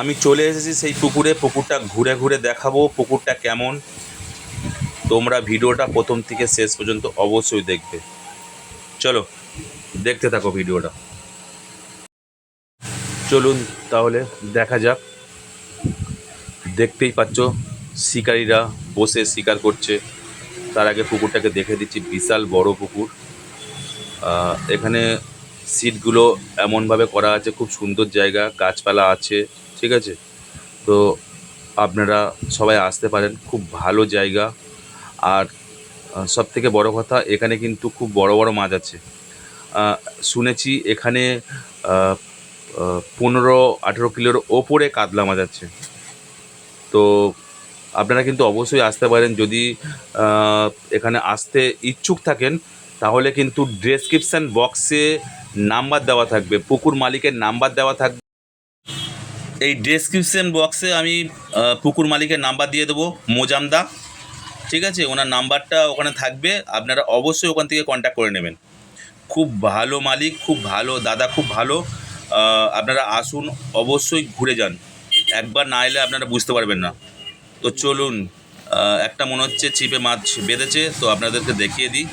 আমি চলে এসেছি সেই পুকুরে, পুকুরটা ঘুরে ঘুরে দেখাবো, পুকুরটা কেমন। তোমরা ভিডিওটা প্রথম থেকে শেষ পর্যন্ত অবশ্যই দেখবে। চলো, দেখতে থাকো ভিডিওটা। চলুন তাহলে দেখা যাক। দেখতেই পাচ্ছ, শিকারীরা বসে শিকার করছে। তার আগে পুকুরটাকে দেখে দিচ্ছি, বিশাল বড় পুকুর। এখানে সিটগুলো এমনভাবে করা আছে, খুব সুন্দর জায়গা, গাছপালা আছে, ঠিক আছে? তো আপনারা সবাই আসতে পারেন, খুব ভালো জায়গা। আর সব থেকে বড় কথা, এখানে কিন্তু খুব বড় বড় মাছ আছে। শুনেছি এখানে পনেরো আঠেরো কিলোর ওপরে কাতলা মাছ আছে। তো আপনারা কিন্তু অবশ্যই আসতে পারেন। যদি এখানে আসতে ইচ্ছুক থাকেন, তাহলে কিন্তু ডেসক্রিপশান বক্সে নাম্বার দেওয়া থাকবে, পুকুর মালিকের নাম্বার দেওয়া থাকবে। এই ডেসক্রিপশন বক্সে আমি পুকুর মালিকের নাম্বার দিয়ে দেবো, মোজামদা। ঠিক আছে? ওনার নাম্বারটা ওখানে থাকবে, আপনারা অবশ্যই ওখান থেকে কন্ট্যাক্ট করে নেবেন। খুব ভালো মালিক, খুব ভালো দাদা, খুব ভালো। আপনারা আসুন, অবশ্যই ঘুরে যান। একবার না এলে আপনারা বুঝতে পারবেন না। তো চলুন একটা মনে হচ্ছে চিপে মাছ বেঁধেছে, তো আপনাদেরকে দেখিয়ে দিই।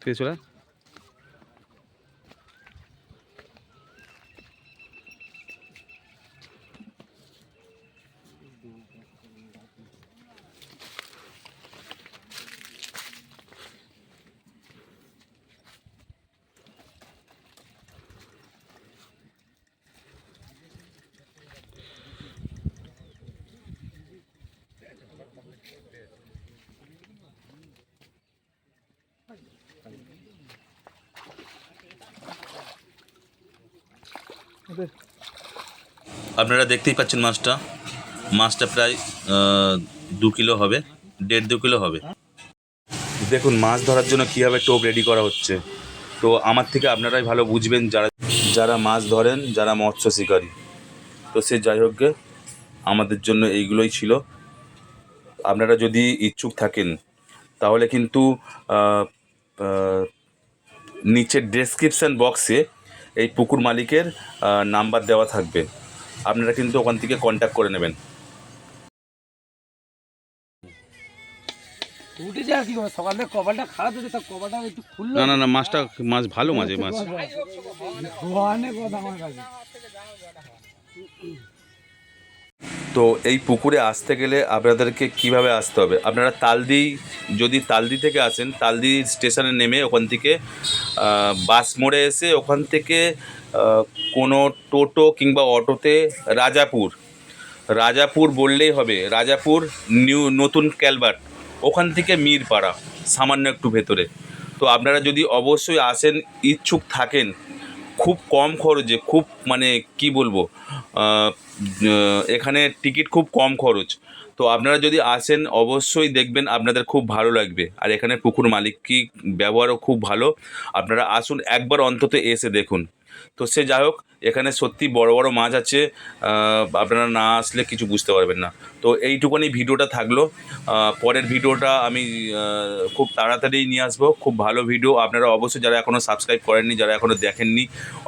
ঠিক আছে আপনারা দেখতেই পাচ্ছেন মাছটা। মাছটা প্রায় দু কিলো হবে, দেড় দু কিলো হবে। দেখুন, মাছ ধরার জন্য কীভাবে টোপ রেডি করা হচ্ছে। তো আমার থেকে আপনারাই ভালো বুঝবেন যারা যারা মাছ ধরেন, যারা মৎস্য শিকারী। তো সে যাই হোক আমাদের জন্য এইগুলোই ছিল। আপনারা যদি ইচ্ছুক থাকেন, তাহলে কিন্তু নিচের ডেসক্রিপশান বক্সে এই পুকুর মালিকের নাম্বার দেওয়া থাকবে। আপনারা কিন্তু ওখান থেকে কন্ট্যাক্ট করে নেবেন। উঠে যায় কি করবে সকালে কপালটা খারাপ হয়েছে কপালটা একটু খুললো। না না না মাছটা মাছ ভালো মাঝে মাছ। অনেক কথা আমার কাছে। তো এই পুকুরে আসতে গেলে আপনাদেরকে কীভাবে আসতে হবে? আপনারা তালদি, যদি তালদি থেকে আসেন, তালদি স্টেশনে নেমে ওখান থেকে বাস মোড়ে এসে ওখান থেকে কোনো টোটো কিংবা অটোতে রাজাপুর রাজাপুর বললেই হবে, রাজাপুর নিউ, নতুন ক্যালবার্ট, ওখান থেকে মিরপাড়া, সামান্য একটু ভেতরে। তো আপনারা যদি অবশ্যই আসেন, ইচ্ছুক থাকেন খুব কম খরচে, খুব মানে কি বলব এখানে টিকিট খুব কম খরচ। তো আপনারা যদি আসেন, অবশ্যই দেখবেন আপনাদের খুব ভালো লাগবে। আর এখানে পুকুর মালিক কি ব্যবহারও খুব ভালো। আপনারা আসুন, একবার অন্তত এসে দেখুন। তো সে যাই হোক এখানে সত্যি বড় বড় মাছ আছে আপনারা না আসলে কিছু বুঝতে পারবেন না। তো এইটুকুনি ভিডিওটা থাকল। পরের ভিডিওটা আমি খুব তাড়াতাড়ি নিয়ে আসব। খুব ভালো ভিডিও। আপনারা অবশ্যই যারা এখনও সাবস্ক্রাইব করেননি, যারা এখনও দেখেননি,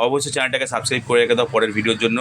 অবশ্যই চ্যানেলটাকে সাবস্ক্রাইব করে রেখে দাও পরের ভিডিওর জন্য।